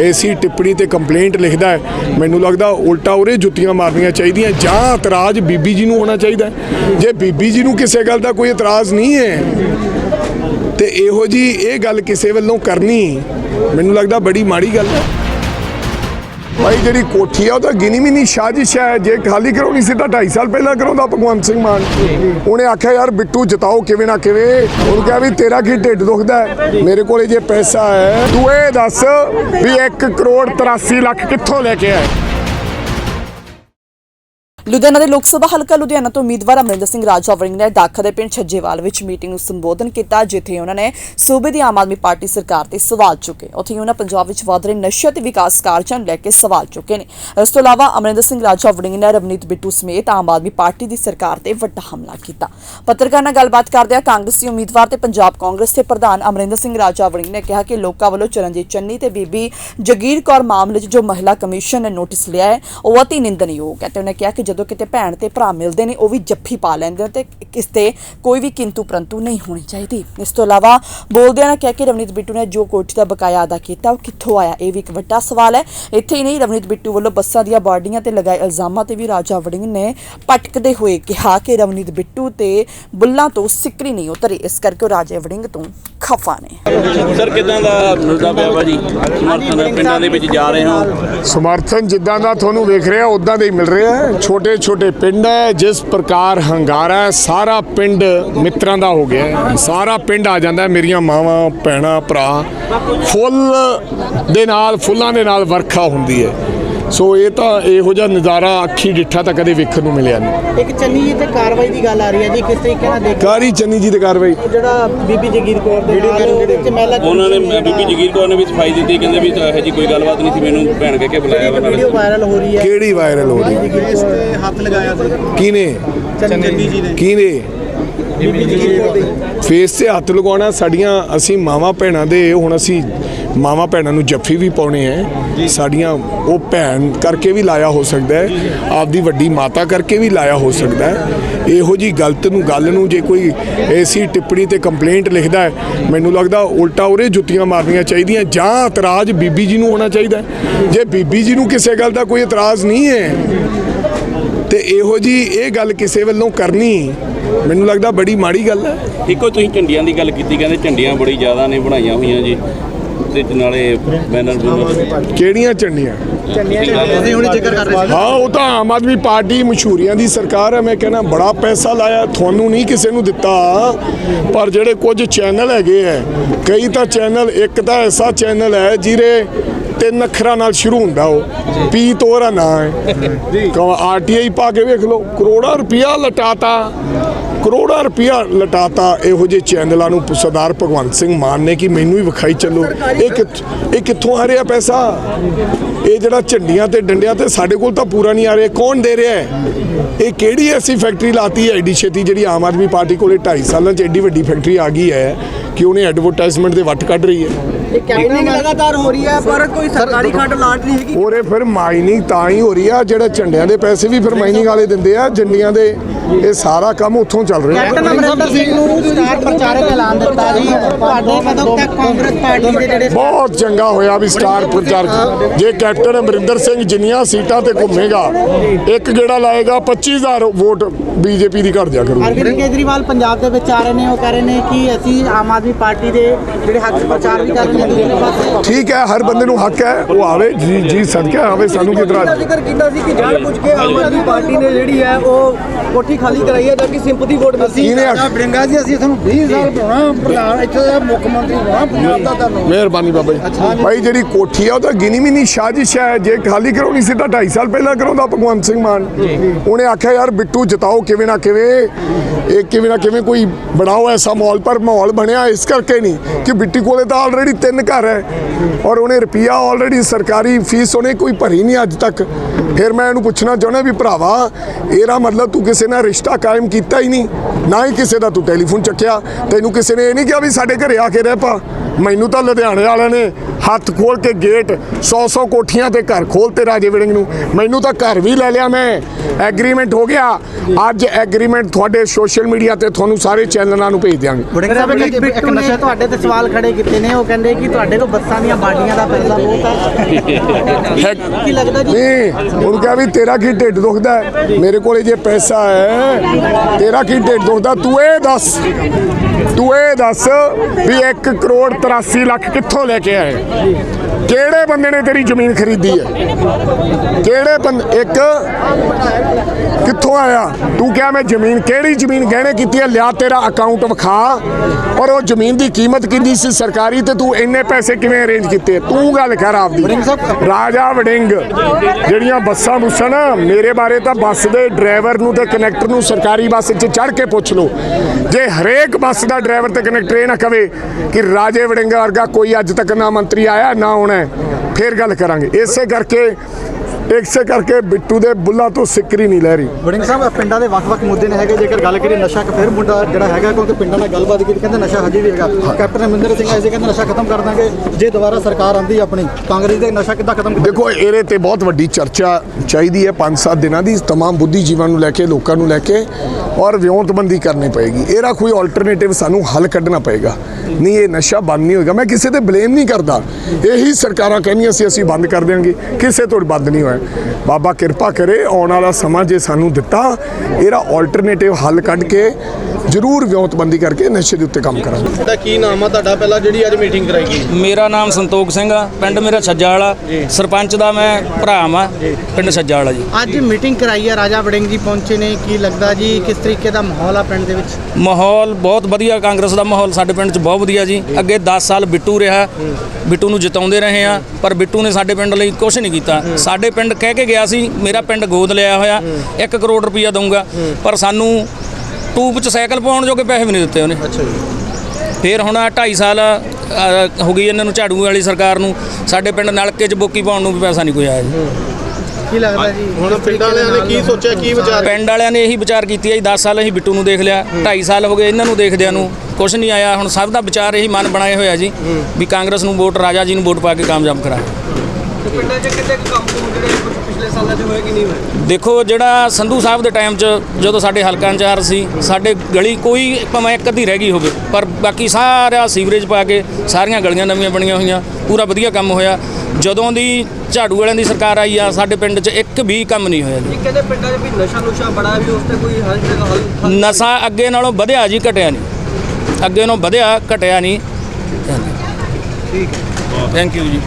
ਐਸੀ ਟਿੱਪਣੀ ਤੇ ਕੰਪਲੇਂਟ ਲਿਖਦਾ ਹੈ। ਮੈਨੂੰ ਲੱਗਦਾ ਉਲਟਾ ਉਰੇ ਜੁੱਤੀਆਂ ਮਾਰਨੀਆਂ ਚਾਹੀਦੀਆਂ, ਜਾਂ ਇਤਰਾਜ਼ ਬੀਬੀ ਜੀ ਨੂੰ ਹੋਣਾ ਚਾਹੀਦਾ ਜੇ ਬੀਬੀ ਜੀ ਨੂੰ ਕਿਸੇ ਗੱਲ ਦਾ ਕੋਈ ਇਤਰਾਜ਼ ਨਹੀਂ ਹੈ, ਤੇ ਇਹੋ ਜੀ ਇਹ ਗੱਲ ਕਿਸੇ ਵੱਲੋਂ ਕਰਨੀ, ਮੈਨੂੰ ਲੱਗਦਾ ਬੜੀ ਮਾੜੀ ਗੱਲ ਹੈ। ਭਾਈ ਜਿਹੜੀ ਕੋਠੀ ਆ, ਉਹ ਤਾਂ ਗਿਨੀ ਮਿਨੀ ਸਾਜ਼ਿਸ਼ ਹੈ ਜੇ ਖਾਲੀ ਕਰਾਉਣੀ ਸੀ ਤਾਂ 2.5 ਸਾਲ ਪਹਿਲਾਂ ਕਰਾਉਂਦਾ ਭਗਵੰਤ ਸਿੰਘ ਮਾਨ। ਉਹਨੇ ਆਖਿਆ, ਯਾਰ ਬਿੱਟੂ, ਜਿਤਾਓ ਕਿਵੇਂ ਨਾ ਕਿਵੇਂ। ਉਹਨੂੰ ਕਿਹਾ ਵੀ ਤੇਰਾ ਕੀ ਢਿੱਡ ਦੁਖਦਾ ਹੈ? ਮੇਰੇ ਕੋਲੇ ਜੇ ਪੈਸਾ ਹੈ, ਤੂੰ ਇਹ ਦੱਸ ਵੀ 1 ਕਰੋੜ 83 ਲੱਖ ਕਿੱਥੋਂ ਲੈ ਕੇ ਆਇਆ? ਲੁਧਿਆਣਾ ਦੇ ਲੋਕ ਸਭਾ ਹਲਕਾ ਲੁਧਿਆਣਾ ਤੋਂ ਉਮੀਦਵਾਰ ਅਮਰਿੰਦਰ ਸਿੰਘ ਰਾਜਾ ਵੜਿੰਗ ਨੇ ਦਾਖਾ ਦੇ ਪਿੰਡ ਛੱਜੇਵਾਲ ਵਿੱਚ ਮੀਟਿੰਗ ਨੂੰ ਸੰਬੋਧਨ ਕੀਤਾ, ਜਿੱਥੇ ਉਹਨਾਂ ਨੇ ਸੂਬੇ ਦੀ ਆਮ ਆਦਮੀ ਪਾਰਟੀ ਸਰਕਾਰ ਤੇ ਸਵਾਲ ਚੁੱਕੇ। ਉੱਥੇ ਉਹਨਾਂ ਪੰਜਾਬ ਵਿੱਚ ਵਧ ਰਹੇ ਨਸ਼ੇ ਤੇ ਵਿਕਾਸ ਕਾਰਜਾਂ ਨੂੰ ਲੈ ਕੇ ਸਵਾਲ ਚੁੱਕੇ ਨੇ। ਇਸ ਤੋਂ ਇਲਾਵਾ ਅਮਰਿੰਦਰ ਸਿੰਘ ਰਾਜਾ ਵੜਿੰਗ ਨੇ ਰਵਨੀਤ ਬਿੱਟੂ ਸਮੇਤ ਆਮ ਆਦਮੀ ਪਾਰਟੀ ਦੀ ਸਰਕਾਰ ਤੇ ਵੱਡਾ ਹਮਲਾ ਕੀਤਾ। ਪੱਤਰਕਾਰ ਨਾਲ ਗੱਲਬਾਤ ਕਰਦਿਆਂ ਕਾਂਗਰਸੀ ਉਮੀਦਵਾਰ ਤੇ ਪੰਜਾਬ ਕਾਂਗਰਸ ਦੇ ਪ੍ਰਧਾਨ ਅਮਰਿੰਦਰ ਸਿੰਘ ਰਾਜਾ ਵੜਿੰਗ ਨੇ ਕਿਹਾ ਕਿ ਲੋਕਾਂ ਵੱਲੋਂ ਚਰਨਜੀਤ ਚੰਨੀ ਤੇ ਬੀਬੀ ਜਗੀਰ ਕੌਰ ਮਾਮਲੇ 'ਚ ਜੋ ਮਹਿਲਾ ਕਮਿਸ਼ਨ ਨੇ ਨੋਟਿਸ ਲਿਆ ਹੈ, ਉਹ ਅਤੀ ਨਿੰਦਣਯੋਗ ਹੈ ਤੇ ਉਹਨੇ ਕਿਹਾ ਕਿ ਜਦੋਂ ਕਿਤੇ ਭੈਣ ਤੇ ਭਰਾ ਮਿਲਦੇ ਨੇ ਉਹ ਵੀ ਜੱਫੀ ਪਾ ਲੈਂਦੇ ਤੇ ਇਸ ਤੇ ਕੋਈ ਵੀ ਕਿੰਤੂ ਪਰੰਤੂ ਨਹੀਂ ਹੋਣੀ ਚਾਹੀਦੀ। ਇਸ ਤੋਂ ਇਲਾਵਾ ਬੋਲਦਿਆਂ ਨੇ ਕਿਹਾ ਕਿ ਰਵਨੀਤ ਬਿੱਟੂ ਨੇ ਜੋ ਕੋਠੀ ਦਾ ਬਕਾਇਆ ਅਦਾ ਕੀਤਾ ਉਹ ਕਿੱਥੋਂ ਆਇਆ? ਇਹ ਵੀ ਇੱਕ ਵੱਡਾ ਸਵਾਲ ਹੈ। ਇੱਥੇ ਹੀ ਨਹੀਂ ਰਵਨੀਤ ਬਿੱਟੂ ਵੱਲੋਂ ਬੱਸਾਂ ਦੀਆਂ ਬਾਡੀਆਂ ਤੇ ਲਗਾਏ ਇਲਜ਼ਾਮਾਂ ਤੇ ਵੀ ਰਾਜਾ ਵੜਿੰਗ ਨੇ ਪਟਕਦੇ ਹੋਏ ਕਿਹਾ ਕਿ ਰਵਨੀਤ ਬਿੱਟੂ ਤੇ ਬੁੱਲਾਂ ਤੋਂ ਸਿੱਕਰੀ ਨਹੀਂ ਉਤਰੀ। ਇਸ ਕਰਕੇ ਉਹ ਰਾਜਾ ਵੜਿੰਗ ਤੋਂ ਖਫਾ ਨੇ। ਸਰ ਕਿਦਾਂ ਦਾ ਮਿਲਦਾ ਪਿਆ ਵਾ ਜੀ? ਸਮਰਥਨ ਪਿੰਡਾਂ ਦੇ ਵਿੱਚ ਜਾ ਰਹੇ ਹੋ। ਸਮਰਥਨ ਜਿੱਦਾਂ ਦਾ ਤੁਹਾਨੂੰ ਵੇਖ ਰਿਹਾ ਉਦਾਂ ਦਾ ਹੀ ਮਿਲ ਰਿਹਾ ਹੈ। ਛੋਟੇ ਛੋਟੇ ਛੋਟੇ ਪਿੰਡ ਹੈ, ਜਿਸ ਪ੍ਰਕਾਰ ਹੰਗਾਰਾ ਸਾਰਾ ਪਿੰਡ ਮਿੱਤਰਾਂ ਦਾ ਹੋ ਗਿਆ ਸਾਰਾ ਪਿੰਡ ਆ ਜਾਂਦਾ ਮੇਰੀਆਂ ਮਾਵਾਂ, ਭੈਣਾਂ, ਭਰਾ, ਫੁੱਲ ਦੇ ਨਾਲ, ਫੁੱਲਾਂ ਦੇ ਨਾਲ ਵਰਖਾ ਹੁੰਦੀ ਹੈ। ਸੋ ਇਹ ਤਾਂ ਇਹੋ ਜਿਹਾ ਨਜ਼ਾਰਾ ਅੱਖੀ ਡਿੱਠਾ ਤਾਂ ਕਦੇ ਵੇਖਣ ਨੂੰ ਮਿਲਿਆ ਨਹੀਂ। ਇੱਕ ਚੰਨੀ ਜੀ ਤੇ ਕਾਰਵਾਈ ਦੀ ਗੱਲ ਆ ਰਹੀ ਹੈ ਜੀ ਕਿਸ ਤਰੀਕੇ ਨਾਲ ਦੇਖ। ਕਾਰੀ ਚੰਨੀ ਜੀ ਦੀ ਕਾਰਵਾਈ। ਜਿਹੜਾ ਬੀਬੀ ਜਗੀਰ ਕੌਰ ਦੇ ਨਾਲ ਉਹਦੇ ਵਿੱਚ ਮਹਿਲਾ ਉਹਨਾਂ ਨੇ ਬੀਬੀ ਜਗੀਰ ਕੌਰ ਨੇ ਵੀ ਸਫ਼ਾਈ ਦਿੱਤੀ ਕਹਿੰਦੇ ਵੀ ਇਹੋ ਜੀ ਕੋਈ ਗੱਲਬਾਤ ਨਹੀਂ ਸੀ ਮੈਨੂੰ ਭੈਣ ਕਹਿ ਕੇ ਬੁਲਾਇਆ ਵਾ ਵੀਡੀਓ ਵਾਇਰਲ ਹੋ ਰਹੀ ਹੈ। ਕਿਹੜੀ ਵਾਇਰਲ ਹੋ ਰਹੀ ਇਸ ਤੇ ਹੱਥ ਲਗਾਇਆ ਸੀ। ਕਿਹਨੇ? ਚੰਨੀ ਜੀ। ਨੇ। ਕਿਹਨੇ? ਬੀਬੀ ਜਗੀਰ ਕੌਰ ਦੇ। ਫੇਸ ਤੇ ਹੱਥ ਲਗਾਉਣਾ ਸਾਡੀਆਂ ਅਸੀਂ ਮਾਵਾਂ ਭੈਣਾਂ ਦੇ ਹੁਣ ਅਸੀਂ ਮਾਵਾਂ ਭੈਣਾਂ ਨੂੰ ਜੱਫੀ ਵੀ ਪਾਉਣੇ ਐ ਸਾਡੀਆਂ ਉਹ ਭੈਣ ਕਰਕੇ ਵੀ ਲਾਇਆ ਹੋ ਸਕਦਾ ਹੈ। ਆਪਦੀ ਵੱਡੀ ਮਾਤਾ ਕਰਕੇ ਵੀ ਲਾਇਆ ਹੋ ਸਕਦਾ ਹੈ। ਇਹੋ ਜੀ ਗਲਤ ਨੂੰ ਗੱਲ ਨੂੰ ਜੇ ਕੋਈ ਐਸੀ ਟਿੱਪਣੀ ਤੇ ਕੰਪਲੇਂਟ ਲਿਖਦਾ ਹੈ ਮੈਨੂੰ ਲੱਗਦਾ ਉਲਟਾ ਉਹਰੇ ਜੁੱਤੀਆਂ ਮਾਰਨੀਆਂ ਚਾਹੀਦੀਆਂ ਜਾਂ ਇਤਰਾਜ਼ ਬੀਬੀ ਜੀ ਨੂੰ ਹੋਣਾ ਚਾਹੀਦਾ ਹੈ। ਜੇ ਬੀਬੀ ਜੀ ਨੂੰ ਕਿਸੇ ਗੱਲ ਦਾ ਕੋਈ ਇਤਰਾਜ਼ ਨਹੀਂ ਹੈ ਤੇ ਇਹੋ ਜੀ ਇਹ ਗੱਲ ਕਿਸੇ ਵੱਲੋਂ ਕਰਨੀ ਮੈਨੂੰ ਲੱਗਦਾ ਬੜੀ ਮਾੜੀ ਗੱਲ ਹੈ। ਇੱਕੋ ਤੁਸੀਂ ਝੰਡੀਆਂ ਦੀ ਗੱਲ ਕੀਤੀ ਕਹਿੰਦੇ ਝੰਡੀਆਂ ਬੜੀ ਜ਼ਿਆਦਾ ਨੇ ਬਣਾਈਆਂ ਹੋਈਆਂ ਜੀ। ਤੇ ਨਾਲੇ ਬੈਨਰ ਬੁਨਰ ਕਿਹੜੀਆਂ ਚੰਡੀਆਂ? ਅਸੀਂ ਹੁਣ ਜ਼ਿਕਰ ਕਰ ਰਹੇ ਹਾਂ ਉਹ ਤਾਂ ਆਮ ਆਦਮੀ ਪਾਰਟੀ ਮਸ਼ਹੂਰੀਆਂ ਦੀ ਸਰਕਾਰ ਹੈ। ਮੈਂ ਕਹਿੰਦਾ ਬੜਾ ਪੈਸਾ ਲਾਇਆ ਤੁਹਾਨੂੰ ਨਹੀਂ ਕਿਸੇ ਨੂੰ ਦਿੱਤਾ। ਪਰ ਜਿਹੜੇ ਕੁਝ ਚੈਨਲ ਹੈਗੇ ਹੈ ਕਈ ਤਾਂ ਚੈਨਲ ਇੱਕ ਤਾਂ ਐਸਾ ਚੈਨਲ ਹੈ ਜਿਹਦੇ ਤਿੰਨ ਅੱਖਰਾਂ ਨਾਲ ਸ਼ੁਰੂ ਹੁੰਦਾ ਉਹ। ਪੀ ਤੋਰਾ ਨਾਂ ਹੈ। ਕਹੋ ਆਰਟੀਆਈ ਪਾ ਕੇ ਵੇਖ ਲਓ ਕਰੋੜਾਂ ਰੁਪਇਆ ਲਟਾਤਾ। ਕਰੋੜਾਂ ਰੁਪਇਆ ਲਟਾਤਾ ਇਹੋ ਜਿਹੇ ਚੈਨਲਾਂ ਨੂੰ ਸਰਦਾਰ ਭਗਵੰਤ ਸਿੰਘ ਮਾਨ ਨੇ ਕਿ ਮੈਨੂੰ ਹੀ ਵਿਖਾਈ ਚੱਲੋ। ਇਹ ਕਿੱਥ- ਇਹ ਕਿੱਥੋਂ ਆ ਰਿਹਾ ਪੈਸਾ? ਇਹ ਜਿਹੜਾ ਝੰਡੀਆਂ ਤੇ ਡੰਡਿਆਂ ਤੇ ਸਾਡੇ ਕੋਲ ਤਾਂ ਪੂਰਾ ਨਹੀਂ ਆ ਰਿਹਾ। ਕੌਣ ਦੇ ਰਿਹਾ ਹੈ? ਇਹ ਕਿਹੜੀ ਐਸੀ ਫੈਕਟਰੀ ਲਾਤੀ ਹੈ? ਐਡੀ ਛੇਤੀ ਜਿਹੜੀ ਆਮ ਆਦਮੀ ਪਾਰਟੀ ਕੋਲੇ 2.5 ਸਾਲਾਂ 'ਚ ਐਡੀ ਵੱਡੀ ਫੈਕਟਰੀ ਆ ਗਈ ਹੈ। ਕਿ ਉਹਨੇ ਐਡਵਰਟਾਈਜ਼ਮੈਂਟ ਦੇ ਵੱਟ ਕੱਢ ਰਹੀ ਹੈ? ਇਹ ਕੈਂਪੇਨਿੰਗ ਲਗਾਤਾਰ ਹੋ ਰਹੀ ਹੈ ਪਰ ਕੋਈ ਸਰਕਾਰੀ ਖੰਡ ਲਾਟ ਨਹੀਂ ਹੈਗੀ। ਉਹਰੇ ਫਿਰ ਮਾਈਨਿੰਗ ਤਾਂ ਹੀ ਹੋ ਰਹੀ ਆ ਜਿਹੜੇ ਝੰਡਿਆਂ ਦੇ ਪੈਸੇ ਵੀ ਫਿਰ ਮਾਈਨਿੰਗ ਵਾਲੇ ਦਿੰਦੇ ਆ ਜੰਡੀਆਂ ਦੇ। ਇਹ ਸਾਰਾ ਕੰਮ ਉੱਥੋਂ ਚੱਲ ਰਿਹਾ। ਕੈਪਟਨ ਅਮਰਿੰਦਰ ਸਿੰਘ ਨੂੰ ਸਟਾਰ ਪ੍ਰਚਾਰਕ ਐਲਾਨ ਦਿੱਤਾ ਜੀ। ਤੁਹਾਡੇ ਕਦੋਂ ਤੱਕ ਕਾਂਗਰਸ ਪਾਰਟੀ ਦੇ ਜਿਹੜੇ ਬਹੁਤ ਚੰਗਾ ਹੋਇਆ ਵੀ ਸਟਾਰ ਪ੍ਰਚਾਰਕ। ਜੇ ਕੈਪਟਨ ਅਮਰਿੰਦਰ ਸਿੰਘ ਜਿੰਨੀਆਂ ਸੀਟਾਂ ਤੇ ਘੁੰਮੇਗਾ ਇੱਕ ਗੇੜਾ ਲਾਏਗਾ 25000 ਵੋਟ ਬੀਜੇਪੀ ਦੀ ਘਟ ਜਾ ਕਰੂ ਅਰਵਿੰਦ ਕੇਜਰੀਵਾਲ ਪੰਜਾਬ ਦੇ ਵਿੱਚ ਆ ਰਹੇ ਨੇ ਉਹ ਕਹਿ ਰਹੇ ਨੇ ਕਿ ਅਸੀਂ ਆਮ ਆਦਮੀ ਪਾਰਟੀ ਦੇ ਜਿਹੜੇ ਹੱਕ ਪ੍ਰਚਾਰ ਵੀ ਕਰ ਰਹੇ ਨੇ ਦੂਸਰੇ ਪਾਸੇ ਠੀਕ ਹੈ ਹਰ ਬੰਦੇ ਨੂੰ ਹੱਕ ਹੈ ਉਹ ਆਵੇ ਜੀ ਜੀ ਸਦਕਾ ਆਵੇ ਸਾਨੂੰ ਕੀ ਇਤਰਾਜ਼? ਜ਼ਿਕਰ ਕੀਤਾ ਸੀ ਕਿ ਜਾਣ ਬੁੱਝ ਕੇ ਆਮ ਆਦਮੀ ਪਾਰਟੀ ਨੇ ਜਿਹੜੀ ਹੈ ਉਹ ਕੋਠੀ ਖਾਲੀ ਕਰਾਈ ਹੈ ਤਾਂ ਕਿ ਸਿੰਪਥੀ ਵੋਟ ਆਖ- ਬੜਿੰਗਾ ਜੀ ਅਸੀਂ ਤੁਹਾਨੂੰ 20 ਸਾਲ ਬਣਾਉਣਾ ਪ੍ਰਧਾਨ ਇੱਥੇ ਦਾ ਮੁੱਖ ਮੰਤਰੀ ਬਣਾਉਣਾ ਪੰਜਾਬ ਦਾ ਤੁਹਾਨੂੰ ਮਿਹਰਬਾਨੀ ਬਾਬਾ ਜੀ। ਭਾਈ ਜਿਹੜੀ ਕੋਠੀ ਆ ਉਹ ਤਾਂ ਗਿਨੀ ਮਿਨੀ ਸਾਜ਼ਿਸ਼ ਹੈ ਜੇ ਖਾਲੀ ਕਰਾਉਣੀ ਸੀ ਤਾਂ 2.5 ਸਾਲ ਪਹਿਲਾਂ ਕਰਾਉਂਦਾ ਭਗਵੰਤ ਸਿੰਘ ਮਾਨ। ਉਹਨੇ ਆਖਿਆ ਯਾਰ ਬਿੱਟੂ ਜਿਤਾਓ ਕਿਵੇਂ ਨਾ ਕਿਵੇਂ, ਇਹ ਕਿਵੇਂ ਨਾ ਕਿਵੇਂ ਕੋਈ ਬਣਾਓ ਐਸਾ ਮਾਹੌਲ, ਪਰ ਮਾਹੌਲ ਬਣਿਆ ਇਸ ਕਰਕੇ ਨਹੀਂ ਕਿ ਬਿੱਟੀ ਕੋਲੇ ਤਾਂ ਆਲਰੇਡੀ ਤਿੰਨ ਘਰ ਹੈ ਔਰ ਉਹਨੇ ਰੁਪਿਆ ਆਲਰੇਡੀ ਸਰਕਾਰੀ ਫੀਸ ਉਹਨੇ ਕੋਈ ਭਰੀ ਨਹੀਂ ਅੱਜ ਤੱਕ। ਫਿਰ ਮੈਂ ਇਹਨੂੰ ਪੁੱਛਣਾ ਚਾਹੁੰਦਾ ਵੀ ਭਰਾਵਾ, ਇਹਦਾ ਮਤਲਬ ਤੂੰ ਕਿਸੇ ਨਾਲ ਰਿਸ਼ਤਾ ਕਾਇਮ ਕੀਤਾ ਹੀ ਨਹੀਂ, ਨਾ ਹੀ ਕਿਸੇ ਦਾ ਤੂੰ ਟੈਲੀਫੋਨ ਚੱਕਿਆ। ਤੈਨੂੰ ਕਿਸੇ ਨੇ ਇਹ ਨਹੀਂ ਕਿਹਾ ਵੀ ਸਾਡੇ ਘਰੇ ਆ ਕੇ ਰਹਿ ਪਾ। ਮੈਨੂੰ ਤਾਂ ਲੁਧਿਆਣੇ ਵਾਲਿਆਂ ਨੇ ਹੱਥ ਖੋਲ ਕੇ ਗੇਟ 100-100 ਕੋਠੀਆਂ ਤੇ ਘਰ ਖੋਲ ਤੇ ਰਾਜੇ ਵੜਿੰਗ ਨੂੰ। ਮੈਨੂੰ ਤਾਂ ਘਰ ਵੀ ਲੈ ਲਿਆ ਮੈਂ। ਐਗਰੀਮੈਂਟ ਹੋ ਗਿਆ। ਆ ਅੱਜ ਐਗਰੀਮੈਂਟ ਤੁਹਾਡੇ ਸੋਸ਼ਲ ਮੀਡੀਆ ਤੇ ਤੁਹਾਨੂੰ ਸਾਰੇ ਚੈਨਲਾਂ ਨੂੰ ਭੇਜ ਦਿਆਂਗੇ। ਬੜੇ ਸਾਹਿਬ ਇੱਕ ਬਿੱਟੂ ਨੇ ਤੁਹਾਡੇ ਤੇ ਸਵਾਲ ਖੜੇ ਕੀਤੇ ਨੇ ਉਹ ਕਹਿੰਦੇ ਕਿ ਤੁਹਾਡੇ ਕੋਲ ਬੱਸਾਂ ਦੀਆਂ ਬਾਡੀਆਂ ਦਾ ਪੈਸਾ ਬਹੁਤ ਹੈ ਹੈ ਕੀ ਲੱਗਦਾ ਜੀ? ਨਹੀਂ ਉਹਨੂੰ ਕਿਹਾ ਵੀ ਤੇਰਾ ਕੀ ਢਿੱਡ ਦੁਖਦਾ ਹੈ? ਮੇਰੇ ਕੋਲੇ ਜੇ ਪੈਸਾ ਹੈ ਤੇਰਾ ਕੀ ਢਿੱਡ ਦੁਖਦਾ? ਤੂੰ ਇਹ ਦੱਸ ਤੂੰ ਇਹ ਦੱਸ ਵੀ 1 ਕਰੋੜ 83 ਲੱਖ ਕਿੱਥੋਂ ਲੈ ਕੇ ਆਏ? ਕਿਹੜੇ ਬੰਦੇ ਨੇ ਤੇਰੀ ਜ਼ਮੀਨ ਖਰੀਦੀ ਹੈ? ਕਿਹੜੇ ਬੰਦੇ ਇੱਕ ਕਿੱਥੋਂ ਆਇਆ? ਤੂੰ ਕਿਹਾ ਮੈਂ ਜ਼ਮੀਨ ਕਿਹੜੀ ਜ਼ਮੀਨ ਗਹਿਣੇ ਕੀਤੀ ਹੈ? ਲਿਆ ਤੇਰਾ ਅਕਾਊਂਟ ਵਿਖਾ। ਔਰ ਉਹ ਜ਼ਮੀਨ ਦੀ ਕੀਮਤ ਕਿੰਨੀ ਸੀ ਸਰਕਾਰੀ ਤੇ ਤੂੰ ਇੰਨੇ ਪੈਸੇ ਕਿਵੇਂ ਅਰੇਂਜ ਕੀਤੇ? ਤੂੰ ਗੱਲ ਕਰ ਆਪਦੀ। ਰਾਜਾ ਵੜਿੰਗ ਜਿਹੜੀਆਂ ਬੱਸਾਂ ਬੁੱਸਾਂ ਨਾ ਮੇਰੇ ਬਾਰੇ ਤਾਂ ਬੱਸ ਦੇ ਡਰਾਈਵਰ ਨੂੰ ਤੇ ਕਨੈਕਟਰ ਨੂੰ ਸਰਕਾਰੀ ਬੱਸ 'ਚ ਚੜ੍ਹ ਕੇ ਪੁੱਛ ਲਓ। ਜੇ ਹਰੇਕ ਬੱਸ ਦਾ ਡਰਾਈਵਰ ਤੇ ਕਨੈਕਟਰ ਇਹ ਨਾ ਕਵੇ ਕਿ ਰਾਜੇ ਵੜਿੰਗ ਵਰਗਾ ਕੋਈ ਅੱਜ ਤੱਕ ਨਾ ਮੰਤਰੀ ਆਇਆ ਨਾ ਆਉਣਾ ਹੈ, ਫਿਰ ਗੱਲ ਕਰਾਂਗੇ। ਇਸੇ ਕਰਕੇ ਇਸੇ ਕਰਕੇ ਬਿੱਟੂ ਦੇ ਬੁੱਲਾਂ ਤੋਂ ਸਿੱਕਰੀ ਨਹੀਂ ਲੈ ਰਹੀ ਵੜਿੰਗ ਸਾਹਿਬ ਪਿੰਡਾਂ ਦੇ ਵੱਖ-ਵੱਖ ਮੁੱਦੇ ਨੇ ਹੈਗੇ ਜੇਕਰ ਗੱਲ ਕਰੀਏ ਨਸ਼ਾ ਫਿਰ ਮੁੱਦਾ ਜਿਹੜਾ ਹੈਗਾ ਕਿਉਂਕਿ ਪਿੰਡਾਂ ਨਾਲ ਗੱਲਬਾਤ ਕੀਤੀ ਕਹਿੰਦੇ ਨਸ਼ਾ ਹਜੇ ਵੀ ਹੈਗਾ ਕੈਪਟਨ ਅਮਰਿੰਦਰ ਸਿੰਘ ਐਸੇ ਕਹਿੰਦੇ ਨਸ਼ਾ ਖਤਮ ਕਰ ਦਾਂਗੇ ਜੇ ਦੁਬਾਰਾ ਸਰਕਾਰ ਆਂਦੀ ਆਪਣੀ ਕਾਂਗਰਸ ਦੇ ਨਸ਼ਾ ਕਿੱਦਾਂ ਖਤਮ ਕਰ ਦੇਖੋ ਇਹਦੇ ਤੇ ਬਹੁਤ ਵੱਡੀ ਚਰਚਾ ਚਾਹੀਦੀ ਹੈ 5-7 ਦਿਨਾਂ ਦੀ तमाम ਬੁੱਧੀਜੀਵਾਂ ਨੂੰ ਲੈ ਕੇ ਲੋਕਾਂ ਨੂੰ ਲੈ ਕੇ ਔਰ ਵਿਉਂਤਬੰਦੀ ਕਰਨੀ ਪਏਗੀ ਇਹਦਾ ਕੋਈ ਆਲਟਰਨੇਟਿਵ ਸਾਨੂੰ ਹੱਲ ਕੱਢਣਾ ਪਏਗਾ ਨਹੀਂ ਇਹ ਨਸ਼ਾ ਬੰਦ ਨਹੀਂ ਹੋਏਗਾ ਮੈਂ ਕਿਸੇ ਤੇ ਬਲੇਮ ਨਹੀਂ ਕਰਦਾ ਇਹੀ ਸਰਕਾਰਾਂ ਕਹਿੰਦੀਆਂ ਸੀ ਅਸੀਂ ਬੰਦ ਕਰ ਦਿਆਂਗੇ ਕਿਸੇ ਤੋਂ ਬੰਦ ਨਹੀਂ ਹੋਇਆ ਬਾਬਾ ਕਿਰਪਾ ਕਰੇ ਆਉਣ ਵਾਲਾ ਸਮਾਂ ਜੇ ਸਾਨੂੰ ਦਿੱਤਾ ਇਹਦਾ ਆਲਟਰਨੇਟਿਵ ਹੱਲ ਕੱਢ ਕੇ ਜ਼ਰੂਰ ਵਿਉਂਤਬੰਦੀ ਕਰਕੇ ਨਸ਼ੇ ਦੇ ਉੱਤੇ ਕੰਮ ਕਰਾਂਗੇ। ਤੁਹਾਡਾ ਕੀ ਨਾਮ ਆ ਤੁਹਾਡਾ? ਪਹਿਲਾਂ ਜਿਹੜੀ ਅੱਜ ਮੀਟਿੰਗ ਕਰਾਈ ਗਈ। ਮੇਰਾ ਨਾਮ ਸੰਤੋਖ ਸਿੰਘ ਆ। ਪਿੰਡ ਮੇਰਾ ਛੱਜਾ ਵਾਲਾ। ਸਰਪੰਚ ਦਾ ਮੈਂ ਭਰਾ ਵਾਂ। ਪਿੰਡ ਛੱਜਾ ਵਾਲਾ ਜੀ। ਅੱਜ ਮੀਟਿੰਗ ਕਰਾਈ ਹੈ ਰਾਜਾ ਵੜਿੰਗ ਜੀ ਪਹੁੰਚੇ ਨੇ। ਕੀ ਲੱਗਦਾ ਜੀ? ਕਿਸ ਤਰੀਕੇ ਦਾ ਮਾਹੌਲ ਆ ਪਿੰਡ ਦੇ ਵਿੱਚ? ਮਾਹੌਲ ਬਹੁਤ ਵਧੀਆ। ਕਾਂਗਰਸ ਦਾ ਮਾਹੌਲ ਸਾਡੇ ਪਿੰਡ 'ਚ ਬਹੁਤ ਵਧੀਆ ਜੀ। ਅੱਗੇ 10 ਸਾਲ ਬਿੱਟੂ ਰਿਹਾ। ਬਿੱਟੂ ਨੂੰ ਜਿਤਾਉਂਦੇ ਰਹੇ ਆ। ਪਰ ਬਿੱਟੂ ਨੇ ਸਾਡੇ ਪਿੰਡ ਲਈ ਕੁਝ ਨਹੀਂ ਕੀਤਾ। ਸਾਡੇ ਪਿੰਡ ਕਹਿ ਕੇ ਗਿਆ ਸੀ ਮੇਰਾ ਪਿੰਡ ਗੋਦ ਲਿਆ ਹੋਇਆ। 1 ਕਰੋੜ ਰੁਪਈਆ ਦਊਂਗਾ। ਪਰ ਸਾਨੂੰ ਟੂਬ 'ਚ ਸਾਈਕਲ ਪਾਉਣ ਜੋਗੇ ਪੈਸੇ ਵੀ ਨਹੀਂ ਦਿੱਤੇ ਉਹਨੇ। ਅੱਛਾ ਜੀ। ਫਿਰ ਹੁਣ 2.5 ਸਾਲ ਹੋ ਗਈ ਇਹਨਾਂ ਨੂੰ ਝਾੜੂ ਵਾਲੀ ਸਰਕਾਰ ਨੂੰ। ਸਾਡੇ ਪਿੰਡ ਨਲਕੇ 'ਚ ਬੋਕੀ ਪਾਉਣ ਨੂੰ ਵੀ ਪੈਸਾ ਨਹੀਂ ਕੋਈ ਆਇਆ ਜੀ। ਕੀ ਲੱਗਦਾ ਜੀ? ਹੁਣ ਪਿੰਡਾਂ ਵਾਲਿਆਂ ਨੇ ਕੀ ਸੋਚਿਆ ਕੀ ਵਿਚਾਰ ਪਿੰਡ ਵਾਲਿਆਂ ਨੇ ਇਹੀ ਵਿਚਾਰ ਕੀਤੀ ਹੈ ਜੀ 10 ਸਾਲ ਅਸੀਂ ਬਿੱਟੂ ਨੂੰ ਦੇਖ ਲਿਆ 2.5 ਸਾਲ ਹੋ ਗਏ ਇਹਨਾਂ ਨੂੰ ਦੇਖਦਿਆਂ ਨੂੰ ਕੁਝ ਨਹੀਂ ਆਇਆ। ਹੁਣ ਸਭ ਦਾ ਵਿਚਾਰ ਇਹੀ ਮਨ ਬਣਾਏ ਹੋਇਆ ਜੀ ਵੀ ਕਾਂਗਰਸ ਨੂੰ ਵੋਟ ਰਾਜਾ ਜੀ ਨੂੰ ਵੋਟ ਪਾ ਕੇ ਕਾਮਯਾਬ ਕਰਾਏ ਪਿੰਡਾਂ 'ਚ ਕਿਤੇ ਕੁ ਕੰਮ ਕੁਮ ਜਿਹੜੇ ਪਿਛਲੇ ਸਾਲਾਂ 'ਚ ਹੋਏ ਕਿ ਨਹੀਂ ਹੋਏ? ਦੇਖੋ ਜਿਹੜਾ ਸੰਧੂ ਸਾਹਿਬ ਦੇ ਟਾਈਮ 'ਚ ਜਦੋਂ ਸਾਡੇ ਹਲਕਾ ਇੰਚਾਰਜ ਸੀ ਸਾਡੇ ਗਲੀ ਕੋਈ ਭਾਵੇਂ ਇੱਕ ਅੱਧੀ ਰਹਿ ਗਈ ਹੋਵੇ ਪਰ ਬਾਕੀ ਸਾਰਾ ਸੀਵਰੇਜ ਪਾ ਕੇ ਸਾਰੀਆਂ ਗਲੀਆਂ ਨਵੀਆਂ ਬਣੀਆਂ ਹੋਈਆਂ ਪੂਰਾ ਵਧੀਆ ਕੰਮ ਹੋਇਆ। ਜਦੋਂ ਦੀ ਝਾੜੂ ਵਾਲਿਆਂ ਦੀ ਸਰਕਾਰ ਆਈ ਆ ਸਾਡੇ ਪਿੰਡ 'ਚ ਇੱਕ ਵੀ ਕੰਮ ਨਹੀਂ ਹੋਇਆ ਜੀ। ਕਹਿੰਦੇ ਪਿੰਡਾਂ 'ਚ ਵੀ ਨਸ਼ਾ ਨੁਸ਼ਾ ਬੜਾ ਵੀ ਉਸ ਤੇ ਕੋਈ ਹੱਲ ਹੱਲ- ਨਸ਼ਾ ਅੱਗੇ ਨਾਲੋਂ ਵਧਿਆ ਜੀ ਘਟਿਆ ਨਹੀਂ। ਅੱਗੇ ਨਾਲੋਂ ਵਧਿਆ ਘਟਿਆ ਨਹੀਂ। ਠੀਕ ਥੈਂਕ ਯੂ ਜੀ।